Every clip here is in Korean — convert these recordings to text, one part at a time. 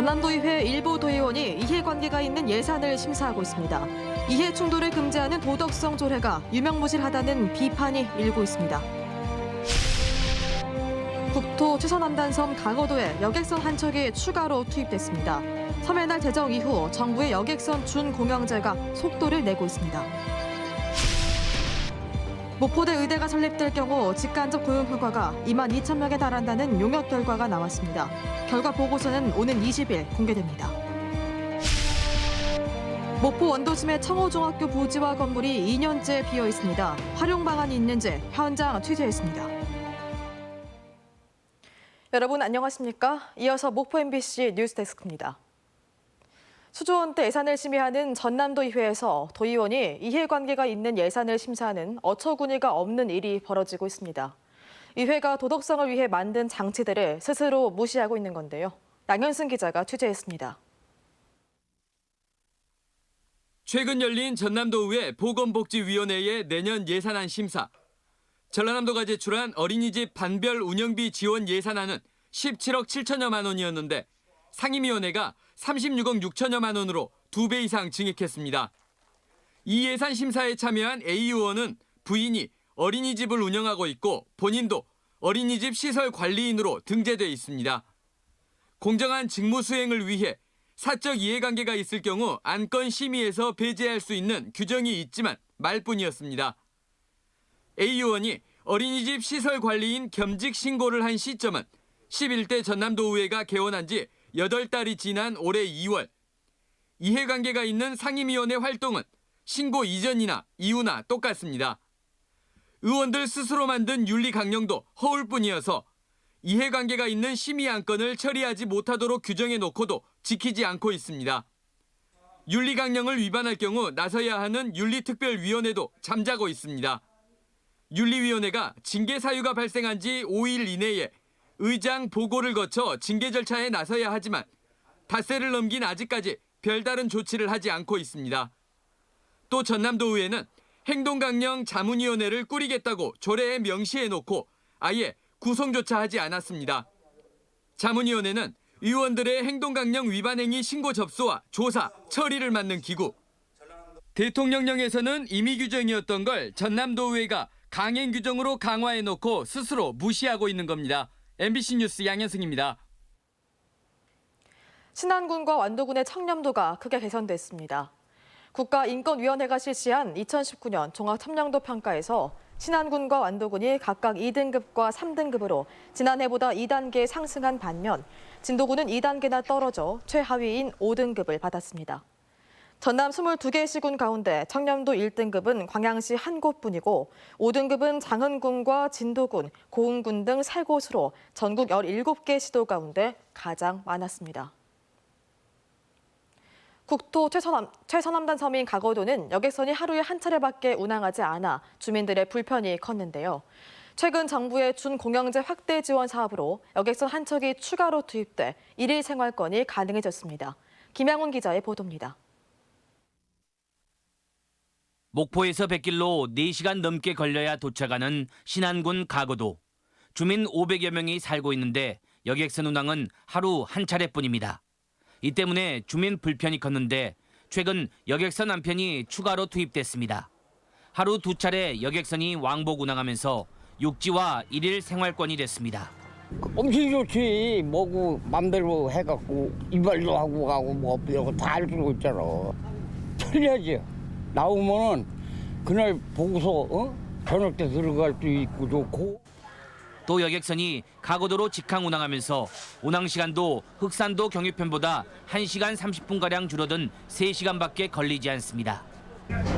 전남도의회 일부 도의원이 이해관계가 있는 예산을 심사하고 있습니다. 이해 충돌을 금지하는 도덕성 조례가 유명무실하다는 비판이 일고 있습니다. 국토 최서남단섬 강호도에 여객선 한 척이 추가로 투입됐습니다. 섬해날 제정 이후 정부의 여객선 준공영제가 속도를 내고 있습니다. 목포대 의대가 설립될 경우 직간접 고용 효과가 2만 2천 명에 달한다는 용역 결과가 나왔습니다. 결과 보고서는 오는 20일 공개됩니다. 목포 원도심의 청호중학교 부지와 건물이 2년째 비어 있습니다. 활용 방안이 있는지 현장 취재했습니다. 여러분 안녕하십니까? 이어서 목포 MBC 뉴스데스크입니다. 수조원 대 예산을 심의하는 전남도 의회에서 도의원이 이해관계가 있는 예산을 심사하는 어처구니가 없는 일이 벌어지고 있습니다. 의회가 도덕성을 위해 만든 장치들을 스스로 무시하고 있는 건데요. 양현승 기자가 취재했습니다. 최근 열린 전남도의회 보건복지위원회의 내년 예산안 심사. 전라남도가 제출한 어린이집 반별 운영비 지원 예산안은 17억 7천여만 원이었는데 상임위원회가 36억 6천여만 원으로 두배 이상 증액했습니다. 이 예산 심사에 참여한 A 의원은 부인이 어린이집을 운영하고 있고 본인도 어린이집 시설 관리인으로 등재돼 있습니다. 공정한 직무 수행을 위해 사적 이해관계가 있을 경우 안건 심의에서 배제할 수 있는 규정이 있지만 말뿐이었습니다. A 의원이 어린이집 시설 관리인 겸직 신고를 한 시점은 11대 전남도의회가 개원한 지 8달이 지난 올해 2월. 이해관계가 있는 상임위원회 활동은 신고 이전이나 이후나 똑같습니다. 의원들 스스로 만든 윤리 강령도 허울 뿐이어서 이해관계가 있는 심의 안건을 처리하지 못하도록 규정해 놓고도 지키지 않고 있습니다. 윤리 강령을 위반할 경우 나서야 하는 윤리특별위원회도 잠자고 있습니다. 윤리위원회가 징계 사유가 발생한 지 5일 이내에 의장 보고를 거쳐 징계 절차에 나서야 하지만 닷새를 넘긴 아직까지 별다른 조치를 하지 않고 있습니다. 또 전남도의회는 행동강령 자문위원회를 꾸리겠다고 조례에 명시해 놓고 아예 구성조차 하지 않았습니다. 자문위원회는 의원들의 행동강령 위반 행위 신고 접수와 조사, 처리를 맡는 기구. 대통령령에서는 임의 규정이었던 걸 전남도의회가 강행 규정으로 강화해 놓고 스스로 무시하고 있는 겁니다. MBC 뉴스 양현승입니다. 신안군과 완도군의 청렴도가 크게 개선됐습니다. 국가인권위원회가 실시한 2019년 종합청렴도 평가에서 신안군과 완도군이 각각 2등급과 3등급으로 지난해보다 2단계 상승한 반면 진도군은 2단계나 떨어져 최하위인 5등급을 받았습니다. 전남 22개 시군 가운데 청렴도 1등급은 광양시 한 곳뿐이고 5등급은 장흥군과 진도군, 고흥군 등 3곳으로 전국 17개 시도 가운데 가장 많았습니다. 국토 최서남, 최서남단 섬인 가거도는 여객선이 하루에 한 차례밖에 운항하지 않아 주민들의 불편이 컸는데요. 최근 정부의 준공영제 확대 지원 사업으로 여객선 한 척이 추가로 투입돼 일일 생활권이 가능해졌습니다. 김양훈 기자의 보도입니다. 목포에서 백길로 4시간 넘게 걸려야 도착하는 신안군 가거도. 주민 500여 명이 살고 있는데 여객선 운항은 하루 한 차례뿐입니다. 이 때문에 주민 불편이 컸는데 최근 여객선 한 편이 추가로 투입됐습니다. 하루 두 차례 여객선이 왕복 운항하면서 육지와 일일 생활권이 됐습니다. 엄청 좋지. 뭐고 맘대로 해갖고 이발도 하고 가고 뭐 이거 다할수 있잖아. 편리하지. 나오면은 그날 보고서 어? 저녁 때 들어갈 수 있고 좋고. 또 여객선이 가고도로 직항 운항하면서 운항 시간도 흑산도 경유편보다 1시간 30분가량 줄어든 3시간밖에 걸리지 않습니다.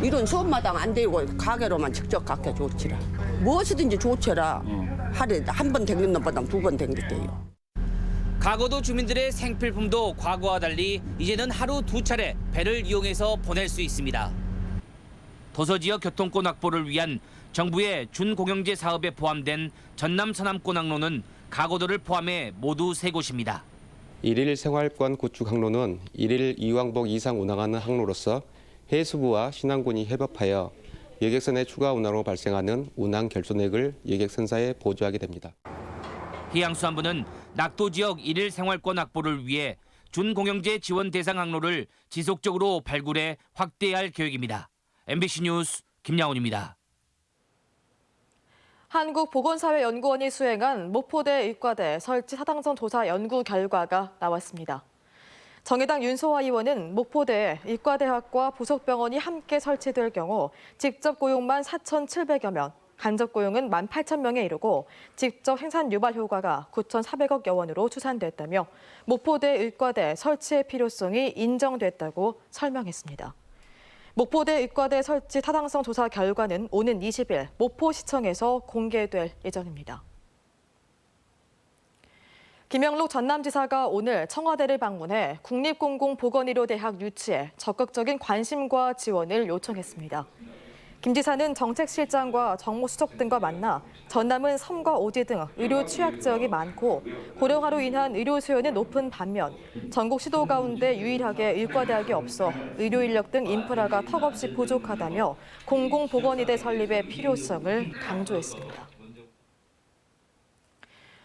이런 수업마당 안 되고 가게로만 직접 갖게 좋지라. 무엇이든지 좋지라. 하루에 한 번 댕기는 것보다 두번 댕길게요. 가고도 주민들의 생필품도 과거와 달리 이제는 하루 두 차례 배를 이용해서 보낼 수 있습니다. 도서 지역 교통권 확보를 위한 정부의 준공영제 사업에 포함된 전남 서남권 항로는 가고도를 포함해 모두 세 곳입니다. 일일 생활권 구축 항로는 일일 이왕복 이상 운항하는 항로로서 해수부와 신안군이 협업하여 여객선의 추가 운항으로 발생하는 운항 결손액을 여객선사에 보조하게 됩니다. 해양수산부는 낙도 지역 일일 생활권 확보를 위해 준공영제 지원 대상 항로를 지속적으로 발굴해 확대할 계획입니다. MBC 뉴스 김양훈입니다. 한국보건사회연구원이 수행한 목포대 의과대 설치 타당성 조사 연구 결과가 나왔습니다. 정의당 윤소화 의원은 목포대에 의과대학과 부속병원이 함께 설치될 경우 직접 고용만 4,700여 명, 간접 고용은 18,000명에 이르고 직접 생산 유발 효과가 9,400억여 원으로 추산됐다며 목포대 의과대 설치의 필요성이 인정됐다고 설명했습니다. 목포대 의과대 설치 타당성 조사 결과는 오는 20일 목포시청에서 공개될 예정입니다. 김영록 전남지사가 오늘 청와대를 방문해 국립공공보건의료대학 유치에 적극적인 관심과 지원을 요청했습니다. 김 지사는 정책실장과 정무수석 등과 만나 전남은 섬과 오지 등 의료 취약 지역이 많고 고령화로 인한 의료 수요는 높은 반면 전국 시도 가운데 유일하게 의과대학이 없어 의료 인력 등 인프라가 턱없이 부족하다며 공공보건의대 설립의 필요성을 강조했습니다.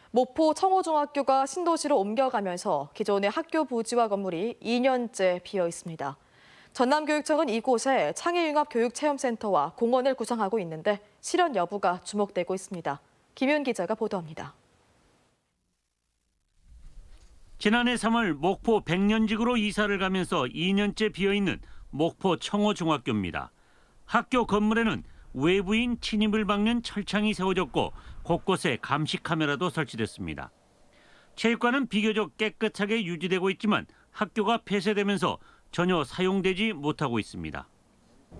모포 청호중학교가 신도시로 옮겨가면서 기존의 학교 부지와 건물이 2년째 비어 있습니다. 전남교육청은 이곳에 창의융합교육체험센터와 공원을 구성하고 있는데 실현 여부가 주목되고 있습니다. 김윤 기자가 보도합니다. 지난해 3월 목포 백년직으로 이사를 가면서 2년째 비어있는 목포 청호중학교입니다. 학교 건물에는 외부인 침입을 막는 철창이 세워졌고 곳곳에 감시 카메라도 설치됐습니다. 체육관은 비교적 깨끗하게 유지되고 있지만 학교가 폐쇄되면서 전혀 사용되지 못하고 있습니다.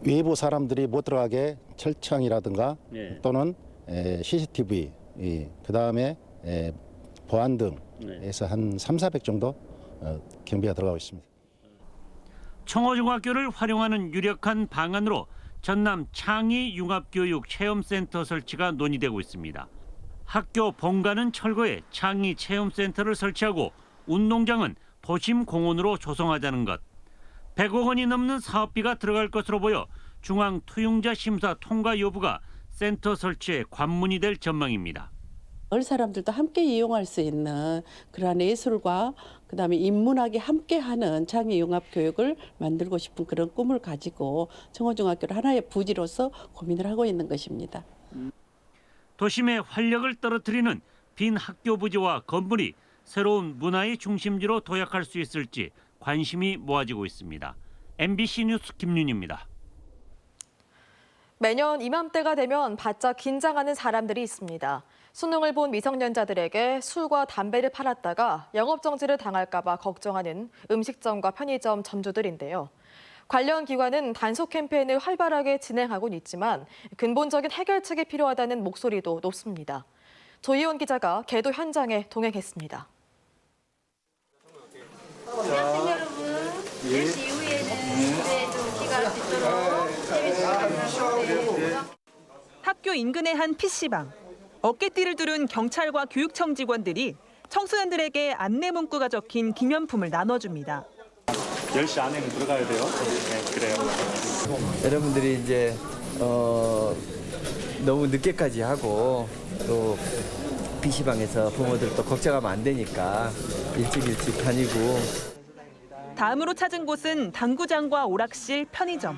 외부 사람들이 못 들어가게 철창이라든가 네. 또는 에, CCTV 그 다음에 보안 등에서 한 3, 400 정도 어, 경비가 들어가고 있습니다. 청호중학교를 활용하는 유력한 방안으로 전남 창의 융합교육 체험센터 설치가 논의되고 있습니다. 학교 본관은 철거해 창의 체험센터를 설치하고 운동장은 도심공원으로 조성하자는 것. 100억 원이 넘는 사업비가 들어갈 것으로 보여 중앙 투용자 심사 통과 여부가 센터 설치의 관문이 될 전망입니다. 마을 사람들도 함께 이용할 수 있는 그러한 예술과 그다음에 인문학이 함께하는 창의 융합 교육을 만들고 싶은 그런 꿈을 가지고 청호중학교를 하나의 부지로서 고민을 하고 있는 것입니다. 도심의 활력을 떨어뜨리는 빈 학교 부지와 건물이 새로운 문화의 중심지로 도약할 수 있을지 관심이 모아지고 있습니다. MBC 뉴스 김윤입니다. 매년 이맘때가 되면 바짝 긴장하는 사람들이 있습니다. 수능을 본 미성년자들에게 술과 담배를 팔았다가 영업정지를 당할까 봐 걱정하는 음식점과 편의점 점주들인데요. 관련 기관은 단속 캠페인을 활발하게 진행하고 있지만 근본적인 해결책이 필요하다는 목소리도 높습니다. 조희원 기자가 개도 현장에 동행했습니다. 여튼 여러분 10시 이후에는 집에 좀 귀가할 수 있도록 재밌게 부탁드립니다. 학교 인근의 한 PC방. 어깨띠를 두른 경찰과 교육청 직원들이 청소년들에게 안내 문구가 적힌 기념품을 나눠줍니다. 10시 안에는 들어가야 돼요. 네, 그래요. 여러분들이 이제 어, 너무 늦게까지 하고 또 PC방에서 부모들도 걱정하면 안 되니까 일찍 일찍 다니고 다음으로 찾은 곳은 당구장과 오락실, 편의점.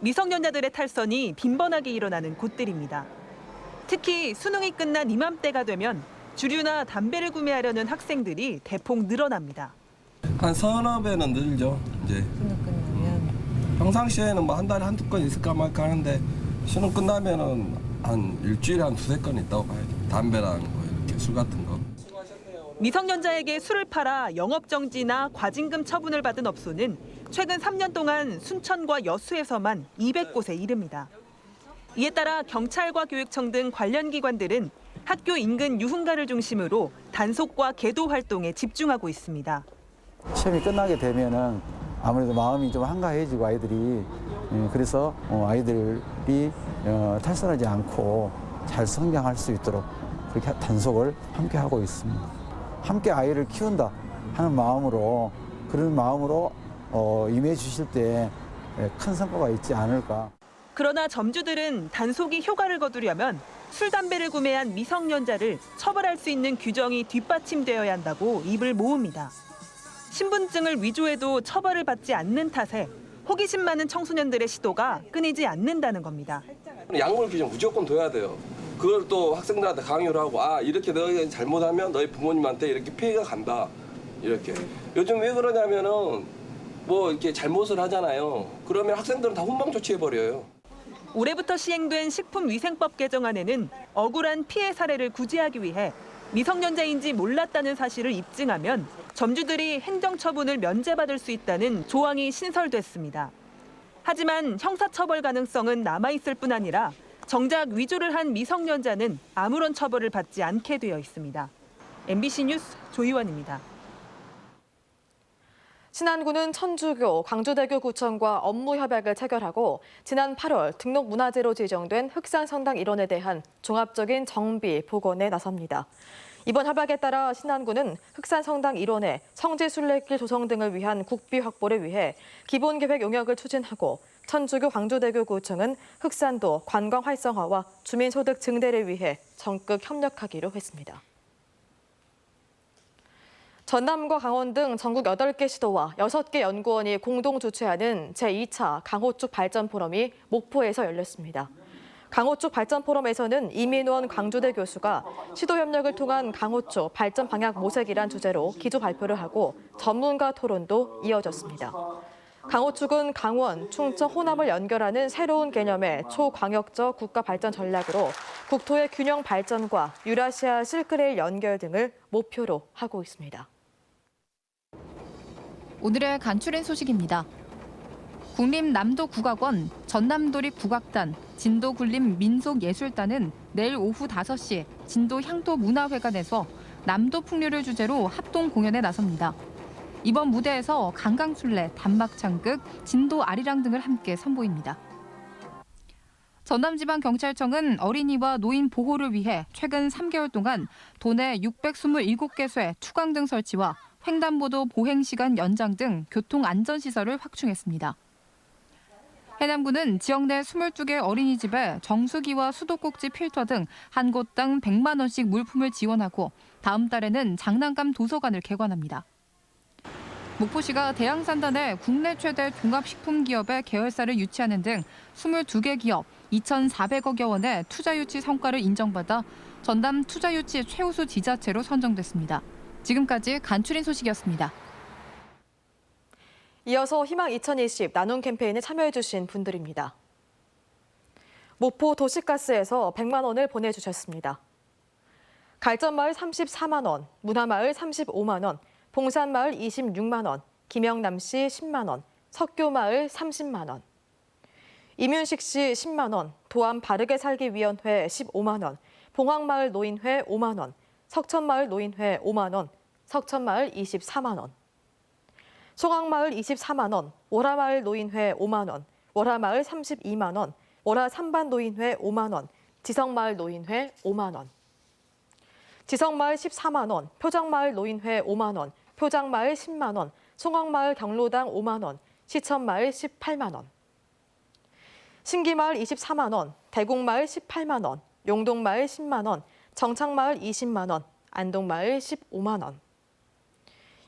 미성년자들의 탈선이 빈번하게 일어나는 곳들입니다. 특히 수능이 끝난 이맘때가 되면 주류나 담배를 구매하려는 학생들이 대폭 늘어납니다. 한 서너 배는 늘죠. 이제. 평상시에는 뭐 한 달에 한두 건 있을까 말까 하는데 수능 끝나면은 한 일주일에 한 두세 건 있다고 봐야죠. 담배랑 술 같은 거. 미성년자에게 술을 팔아 영업정지나 과징금 처분을 받은 업소는 최근 3년 동안 순천과 여수에서만 200곳에 이릅니다. 이에 따라 경찰과 교육청 등 관련 기관들은 학교 인근 유흥가를 중심으로 단속과 계도 활동에 집중하고 있습니다. 시험이 끝나게 되면은 아무래도 마음이 좀 한가해지고 아이들이 예, 그래서 어, 아이들이 어, 탈선하지 않고 잘 성장할 수 있도록 그렇게 단속을 함께 하고 있습니다. 함께 아이를 키운다 하는 마음으로 그런 마음으로 어, 임해 주실 때 큰 성과가 있지 않을까. 그러나 점주들은 단속이 효과를 거두려면 술, 담배를 구매한 미성년자를 처벌할 수 있는 규정이 뒷받침되어야 한다고 입을 모읍니다. 신분증을 위조해도 처벌을 받지 않는 탓에 호기심 많은 청소년들의 시도가 끊이지 않는다는 겁니다. 약물 규정 무조건 둬야 돼요. 그걸 또 학생들한테 강요를 하고 아 이렇게 너희 잘못하면 너희 부모님한테 이렇게 피해가 간다 이렇게 요즘 왜 그러냐면은 뭐 이렇게 잘못을 하잖아요. 그러면 학생들은 다 훈방 조치해 버려요. 올해부터 시행된 식품위생법 개정안에는 억울한 피해 사례를 구제하기 위해 미성년자인지 몰랐다는 사실을 입증하면 점주들이 행정처분을 면제받을 수 있다는 조항이 신설됐습니다. 하지만 형사처벌 가능성은 남아있을 뿐 아니라 정작 위조를 한 미성년자는 아무런 처벌을 받지 않게 되어 있습니다. MBC 뉴스 조희원입니다. 신안군은 천주교, 광주대교 구청과 업무 협약을 체결하고 지난 8월 등록 문화재로 지정된 흑산성당 일원에 대한 종합적인 정비, 복원에 나섭니다. 이번 협약에 따라 신안군은 흑산성당 일원의 성지 순례길 조성 등을 위한 국비 확보를 위해 기본계획 용역을 추진하고 천주교 광주대교 구청은 흑산도 관광 활성화와 주민소득 증대를 위해 적극 협력하기로 했습니다. 전남과 강원 등 전국 8개 시도와 6개 연구원이 공동 주최하는 제2차 강호축 발전 포럼이 목포에서 열렸습니다. 강호축 발전 포럼에서는 이민원 광주대 교수가 시도 협력을 통한 강호축 발전 방향 모색이란 주제로 기조 발표를 하고 전문가 토론도 이어졌습니다. 강호축은 강원, 충청, 호남을 연결하는 새로운 개념의 초광역적 국가 발전 전략으로 국토의 균형 발전과 유라시아 실크레일 연결 등을 목표로 하고 있습니다. 오늘의 간추린 소식입니다. 국립남도국악원, 전남도립국악단, 진도군림 민속예술단은 내일 오후 5시 진도 향토문화회관에서 남도 풍류를 주제로 합동 공연에 나섭니다. 이번 무대에서 강강술래, 단막창극, 진도 아리랑 등을 함께 선보입니다. 전남지방경찰청은 어린이와 노인 보호를 위해 최근 3개월 동안 도내 627개소의 추광등 설치와 횡단보도 보행 시간 연장 등 교통 안전 시설을 확충했습니다. 해남군은 지역 내 22개 어린이집에 정수기와 수도꼭지 필터 등 한 곳당 100만 원씩 물품을 지원하고 다음 달에는 장난감 도서관을 개관합니다. 목포시가 대양산단에 국내 최대 종합식품기업의 계열사를 유치하는 등 22개 기업 2,400억여 원의 투자 유치 성과를 인정받아 전남 투자 유치 최우수 지자체로 선정됐습니다. 지금까지 간추린 소식이었습니다. 이어서 희망 2020 나눔 캠페인에 참여해주신 분들입니다. 모포 도시가스에서 100만 원을 보내주셨습니다. 갈전마을 34만 원, 문화마을 35만 원, 봉산마을 26만 원, 김영남 씨 10만 원, 석교마을 30만 원, 이윤식 씨 10만 원, 도암 바르게 살기 위원회 15만 원, 봉황마을 노인회 5만 원, 석천마을 노인회 5만 원, 석천마을 24만 원. 송악마을 24만 원, 월화마을 노인회 5만 원, 월화마을 32만 원, 월화 삼반 노인회 5만 원, 지성마을 노인회 5만 원. 지성마을 14만 원, 표정마을 노인회 5만 원, 표장마을 10만 원, 송악마을 경로당 5만 원, 시천마을 18만 원. 신기마을 24만 원, 대곡마을 18만 원, 용동마을 10만 원, 정창마을 20만 원, 안동마을 15만 원.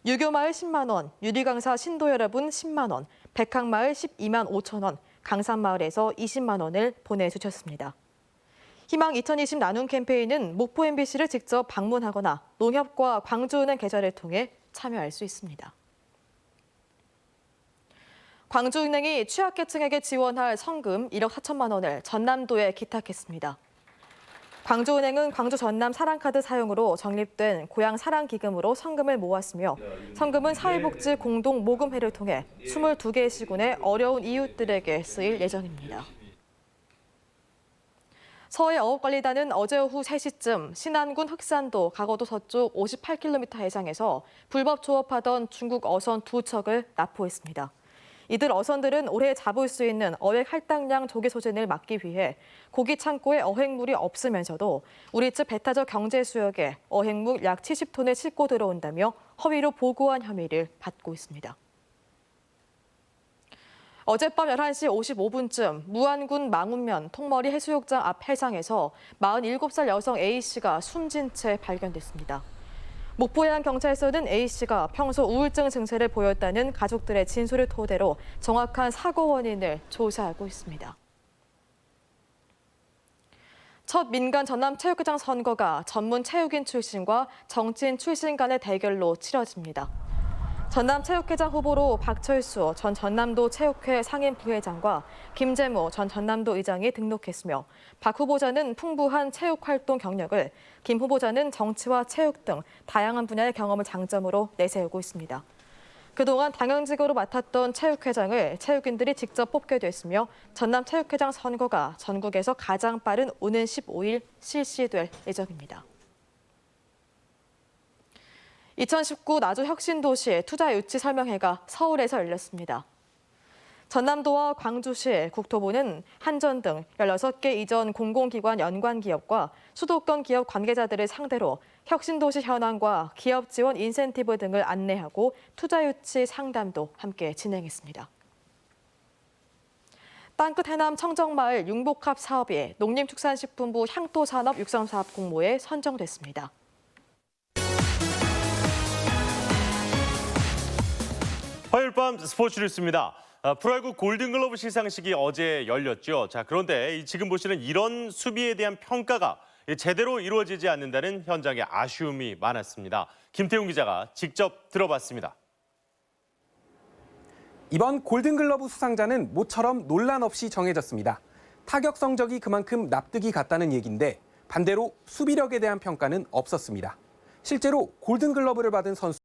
유교마을 10만 원, 유리강사 신도 여러분 10만 원, 백항마을 12만 5천 원, 강산마을에서 20만 원을 보내주셨습니다. 희망 2020 나눔 캠페인은 목포 MBC를 직접 방문하거나 농협과 광주은행 계좌를 통해 참여할 수 있습니다. 광주은행이 취약계층에게 지원할 성금 1억 4천만 원을 전남도에 기탁했습니다. 광주은행은 광주 전남 사랑카드 사용으로 적립된 고향 사랑기금으로 성금을 모았으며 성금은 사회복지 공동 모금회를 통해 22개 시군의 어려운 이웃들에게 쓰일 예정입니다. 서해 어업관리단은 어제 오후 3시쯤 신안군 흑산도 가거도 서쪽 58km 해상에서 불법 조업하던 중국 어선 두 척을 납포했습니다. 이들 어선들은 올해 잡을 수 있는 어획 할당량 조개 소진을 막기 위해 고기 창고에 어획물이 없으면서도 우리 측 배타적 경제 수역에 어획물 약 70톤을 싣고 들어온다며 허위로 보고한 혐의를 받고 있습니다. 어젯밤 11시 55분쯤 무안군 망운면 통머리 해수욕장 앞 해상에서 47살 여성 A씨가 숨진 채 발견됐습니다. 목포해양 경찰서는 A씨가 평소 우울증 증세를 보였다는 가족들의 진술을 토대로 정확한 사고 원인을 조사하고 있습니다. 첫 민간 전남 체육회장 선거가 전문 체육인 출신과 정치인 출신 간의 대결로 치러집니다. 전남 체육회장 후보로 박철수 전 전남도 체육회 상임 부회장과 김재모 전 전남도 의장이 등록했으며 박 후보자는 풍부한 체육 활동 경력을, 김 후보자는 정치와 체육 등 다양한 분야의 경험을 장점으로 내세우고 있습니다. 그동안 당연직으로 맡았던 체육회장을 체육인들이 직접 뽑게 됐으며 전남 체육회장 선거가 전국에서 가장 빠른 오는 15일 실시될 예정입니다. 2019 나주 혁신도시 투자 유치 설명회가 서울에서 열렸습니다. 전남도와 광주시 국토부는 한전 등 16개 이전 공공기관 연관 기업과 수도권 기업 관계자들을 상대로 혁신도시 현황과 기업 지원 인센티브 등을 안내하고 투자 유치 상담도 함께 진행했습니다. 땅끝 해남 청정마을 융복합 사업이 농림축산식품부 향토산업 육성사업 공모에 선정됐습니다. 화요일 밤 스포츠 뉴스입니다. 아, 프로야구 골든글러브 시상식이 어제 열렸죠. 자, 그런데 이 지금 보시는 이런 수비에 대한 평가가 제대로 이루어지지 않는다는 현장에 아쉬움이 많았습니다. 김태웅 기자가 직접 들어봤습니다. 이번 골든글러브 수상자는 모처럼 논란 없이 정해졌습니다. 타격 성적이 그만큼 납득이 갔다는 얘기인데 반대로 수비력에 대한 평가는 없었습니다. 실제로 골든글러브를 받은 선수